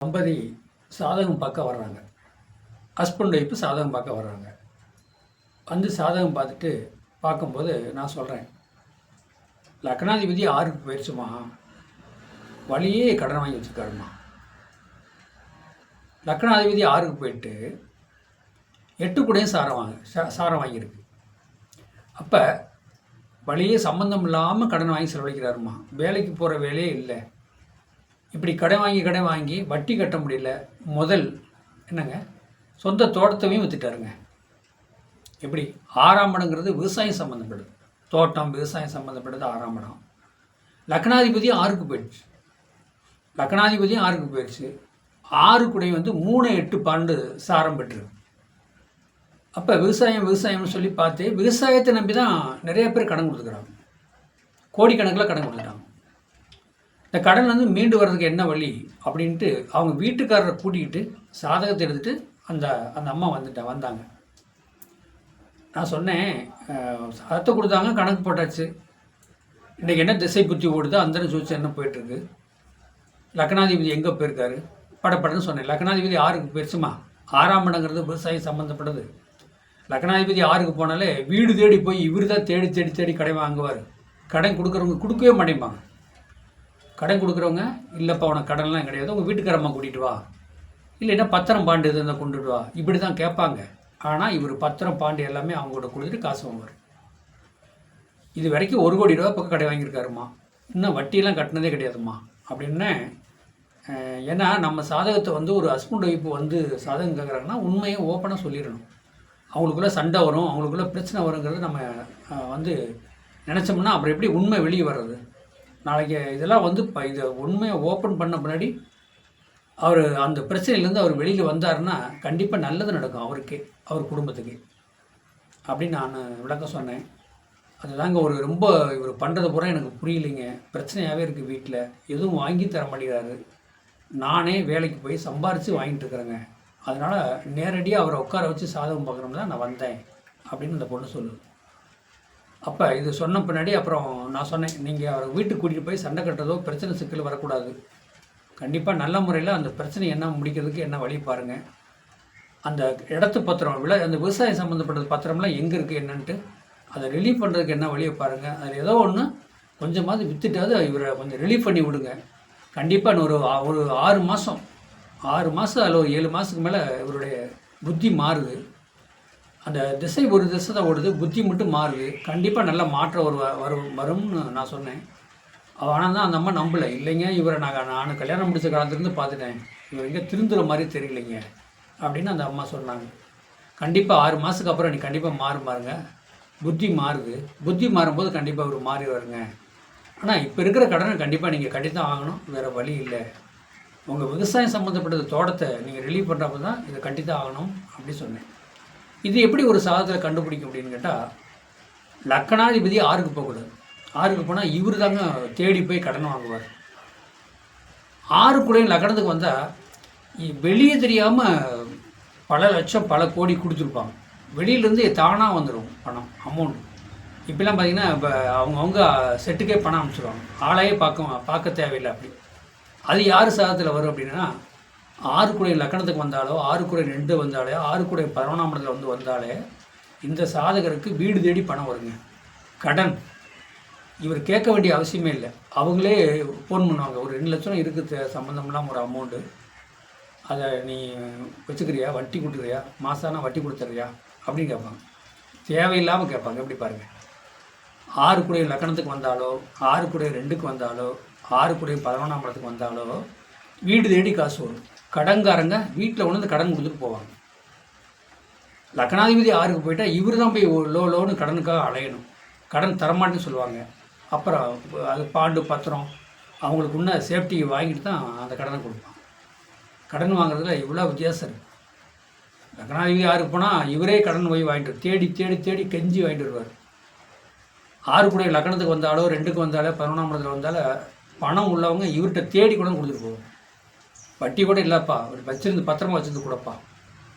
தம்பதி சாதகம் பார்க்க வர்றாங்க. ஹஸ்பண்ட் ஒய்ஃபு சாதகம் பார்க்க வர்றாங்க. வந்து சாதகம் பார்த்துட்டு பார்க்கும்போது நான் சொல்கிறேன் லக்னாதிபதி ஆறுக்கு போயிடுச்சுமா வழியே கடன் வாங்கி வச்சுருக்காருமா? லக்னாதிபதி ஆறுக்கு போயிட்டு எட்டு கூடையும் சாரம் வாங்க சாரம் வாங்கியிருக்கு. அப்போ வழியே சம்மந்தம் இல்லாமல் கடன் வாங்கி செலவழிக்கிறாருமா? வேலைக்கு போகிற வேலையே இல்லை. இப்படி கடன் வாங்கி கடன் வாங்கி வட்டி கட்ட முடியல. முதல் என்னங்க? சொந்த தோட்டத்தையும் வித்துட்டாருங்க. எப்படி? ஆறாம் இடங்கிறது விவசாயம் சம்மந்தப்படுது தோட்டம் விவசாயம் சம்மந்தப்பட்டது ஆறாம் இடம் லக்னாதிபதி ஆறுக்கு போயிடுச்சு. லக்னாதிபதியும் ஆறுக்கு போயிடுச்சு. ஆறு குடை வந்து மூணு எட்டு பன்னெண்டு சாரம் பெற்றிருக்கு. அப்போ விவசாயம் விவசாயம்னு சொல்லி பார்த்து விவசாயத்தை நம்பி தான் நிறைய பேர் கடன் கொடுத்துக்கிறாங்க. கோடிக்கணக்கில் கடன் கொடுத்துட்டாங்க. இந்த கடன் வந்து மீண்டு வர்றதுக்கு என்ன வழி அப்படின்ட்டு அவங்க வீட்டுக்காரரை கூட்டிக்கிட்டு சாதகத்தை எடுத்துகிட்டு அந்த அந்த அம்மா வந்துட்டா வந்தாங்க. நான் சொன்னேன் சாதத்தை கொடுத்தாங்க கணக்கு போட்டாச்சு. இன்றைக்கி என்ன திசை புத்தி ஓடுதோ அந்த சூழ்ச்சி என்ன போயிட்டுருக்கு? லக்னாதிபதி எங்கே போயிருக்காரு? படப்படன்னு சொன்னேன். லக்னாதிபதி ஆறுக்கு போயிடுச்சுமா ஆறாம் இடங்கிறது விவசாயம் சம்மந்தப்பட்டது லக்னாதிபதி ஆறுக்கு போனாலே வீடு தேடி போய் இவர் தான் தேடி தேடி தேடி கடை வாங்குவார். கடன் கொடுக்குறவங்க கொடுக்கவே மாட்டேம்பாங்க. கடன் கொடுக்குறவங்க இல்லைப்பா உனக்கு கடன்லாம் கிடையாது. உங்கள் வீட்டுக்காரம்மா கூட்டிகிட்டு வா. இல்லைன்னா பத்திரம் பாண்டு இதை இருந்தால் கொண்டுட்டு வா. இப்படி தான் கேட்பாங்க. ஆனால் இவர் பத்திரம் பாண்டு எல்லாமே அவங்கள்ட்ட கொடுத்துட்டு காசு வாங்குவார். இது வரைக்கும் ஒரு கோடி ரூபா பக்கம் கடை வாங்கியிருக்காருமா இன்னும் வட்டியெல்லாம் கட்டினதே கிடையாதும்மா. அப்படின்னு ஏன்னா நம்ம சாதகத்தை வந்து ஒரு ஹஸ்பண்ட் ஒய்ஃப் வந்து சாதகம் கேட்குறாங்கன்னா உண்மையை ஓப்பனாக சொல்லிடணும். அவங்களுக்குள்ளே சண்டை வரும் அவங்களுக்குள்ளே பிரச்சனை வருங்கிறது நம்ம வந்து நினச்சோம்னா அப்புறம் எப்படி உண்மை வெளியே வர்றது? நாளைக்கு இதெல்லாம் வந்து இப்போ இதை உண்மையை ஓப்பன் பண்ண முன்னாடி அவர் அந்த பிரச்சனையிலேருந்து அவர் வெளியில் வந்தாருன்னா கண்டிப்பாக நல்லது நடக்கும் அவருக்கு அவர் குடும்பத்துக்கு. அப்படின்னு நான் விளக்கம் சொன்னேன். அதுதாங்க ஒரு ரொம்ப இவர் பண்ணுறது பூரா எனக்கு புரியலைங்க. பிரச்சனையாகவே இருக்குது வீட்டில் எதுவும் வாங்கி தர மாட்டேங்கிறாரு. நானே வேலைக்கு போய் சம்பாரித்து வாங்கிட்டு இருக்கிறேங்க. அதனால் நேரடியாக அவரை உட்கார வச்சு சாதகம் பார்க்குறோம்னு தான் நான் வந்தேன். அப்படின்னு அந்த பொண்ணு சொல்லுது. அப்போ இது சொன்ன பின்னாடி அப்புறம் நான் சொன்னேன் நீங்கள் அவரை வீட்டுக்கு கூட்டிகிட்டு போய் சண்டை கட்டுறதோ பிரச்சனை சிக்கல் வரக்கூடாது. கண்டிப்பாக நல்ல முறையில் அந்த பிரச்சனை என்ன முடிக்கிறதுக்கு என்ன வழி பாருங்கள் அந்த இடத்து பத்திரம் விழா அந்த விவசாயம் சம்மந்தப்பட்ட பத்திரம்லாம் எங்கே இருக்குது என்னன்ட்டு அதை ரிலீஃப் பண்ணுறதுக்கு என்ன வழியை பாருங்கள் அதில் ஏதோ ஒன்று கொஞ்சமாவது விற்றுட்டாவது இவரை கொஞ்சம் ரிலீஃப் பண்ணி விடுங்க. கண்டிப்பாக ஒரு ஒரு ஆறு மாதம் ஆறு மாதம் அதில் ஒரு ஏழு மாதத்துக்கு மேலே இவருடைய புத்தி மாறுது. அந்த திசை ஒரு திசை தான் ஓடுது புத்தி மட்டும் மாறுது. கண்டிப்பாக நல்ல மாற்றம் ஒரு வரும் வரும்னு நான் சொன்னேன். ஆனால் தான் அந்த அம்மா நம்பலை. இல்லைங்க இவரை நான் நான் கல்யாணம் முடிச்ச காலத்துலேருந்து பார்த்துட்டேன். இவர் எங்கே திருந்துற மாதிரி தெரியலைங்க அப்படின்னு அந்த அம்மா சொன்னாங்க. கண்டிப்பாக ஆறு மாதத்துக்கு அப்புறம் நீ கண்டிப்பாக மாறு பாருங்க. புத்தி மாறுது. புத்தி மாறும்போது கண்டிப்பாக இவர் மாறி வருங்க. ஆனால் இப்போ இருக்கிற கடனை கண்டிப்பாக நீங்கள் கட்டித்தான் ஆகணும். வேறு வழி இல்லை. உங்கள் விவசாயம் சம்மந்தப்பட்டது தோட்டத்தை நீங்கள் ரிலீவ் பண்ணுறப்ப தான் இதை கட்டித்தான் ஆகணும் அப்படின்னு சொன்னேன். இது எப்படி ஒரு சாதத்தில் கண்டுபிடிக்கும் அப்படின்னு கேட்டால் லக்கணாதிபதி ஆறுக்கு போகக்கூடாது. ஆறுக்கு போனால் இவர் தாங்க தேடி போய் கடன் வாங்குவார். ஆறுக்குள்ளேயும் லக்கணத்துக்கு வந்தால் வெளியே தெரியாமல் பல லட்சம் பல கோடி கொடுத்துருப்பாங்க. வெளியிலேருந்து தானாக வந்துடும் பணம் அமௌண்ட் இப்பெல்லாம் பார்த்தீங்கன்னா இப்போ அவங்கவுங்க செட்டுக்கே பணம் அனுப்பிச்சிடுவாங்க ஆளையே பார்க்க பார்க்க தேவையில்லை அப்படி. அது யார் சாதத்தில் வரும் அப்படின்னா ஆறு குறை லக்கணத்துக்கு வந்தாலோ ஆறு குறை ரெண்டு வந்தாலே ஆறு குறை பதினொன்றாம் இடத்துல வந்து வந்தாலே இந்த சாதகருக்கு வீடு தேடி பணம் வருங்க. கடன். இவர் கேட்க வேண்டிய அவசியமே இல்லை. அவங்களே ஃபோன் பண்ணுவாங்க. ஒரு ரெண்டு லட்சம் இருக்குது சம்மந்தம்லாம் ஒரு அமௌண்ட்டு அதை நீ வச்சுக்கிறியா? வட்டி கொடுக்குறியா? மாசானா வட்டி கொடுத்துறியா அப்படின்னு கேட்பாங்க. தேவையில்லாமல் கேட்பாங்க. எப்படி பாருங்கள் ஆறு குடைய லக்கணத்துக்கு வந்தாலோ ஆறு குடைய ரெண்டுக்கு வந்தாலோ ஆறு குடைய பதினொன்றாம் படத்துக்கு வந்தாலோ வீடு தேடி காசு வரும். கடன்காரங்க வீட்டில் கொண்டு வந்து கடன் கொடுத்துட்டு போவாங்க. லக்னாதிபதி ஆறுக்கு போயிட்டால் இவர் தான் போய் லோ லோனு கடனுக்காக அலையணும். கடன் தரமாட்டேன்னு சொல்லுவாங்க. அப்புறம் அது பாண்டு பத்திரம் அவங்களுக்கு உன்ன சேஃப்டி வாங்கிட்டு தான் அந்த கடனை கொடுப்பாங்க. கடன் வாங்குறதுல இவ்வளோ வித்தியாசம் இருக்குது லக்னாதிபதி ஆறுக்கு போனால் இவரே கடன் போய் வாங்கிட்டு தேடி தேடி தேடி கெஞ்சி வாங்கிட்டு வருவார். ஆறு கூட லக்னத்துக்கு வந்தாலோ ரெண்டுக்கு வந்தாலோ பதினொன்றாம் இடத்துல வந்தாலோ பணம் உள்ளவங்க இவர்கிட்ட தேடி கூட கொடுத்துட்டு போவோம் வட்டி கூட இல்லைப்பா. அப்படி வச்சிருந்து பத்திரமா வச்சிருந்து கொடுப்பா.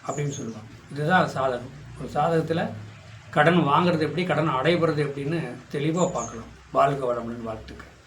அப்படின்னு சொல்லுவாங்க இதுதான் சாதகம். ஒரு சாதகத்தில் கடன் வாங்குறது எப்படி கடன் அடைபடுறது எப்படின்னு தெளிவாக பார்க்கலாம் வாழ்க வளமுடன் வாழ்த்துக்கள்.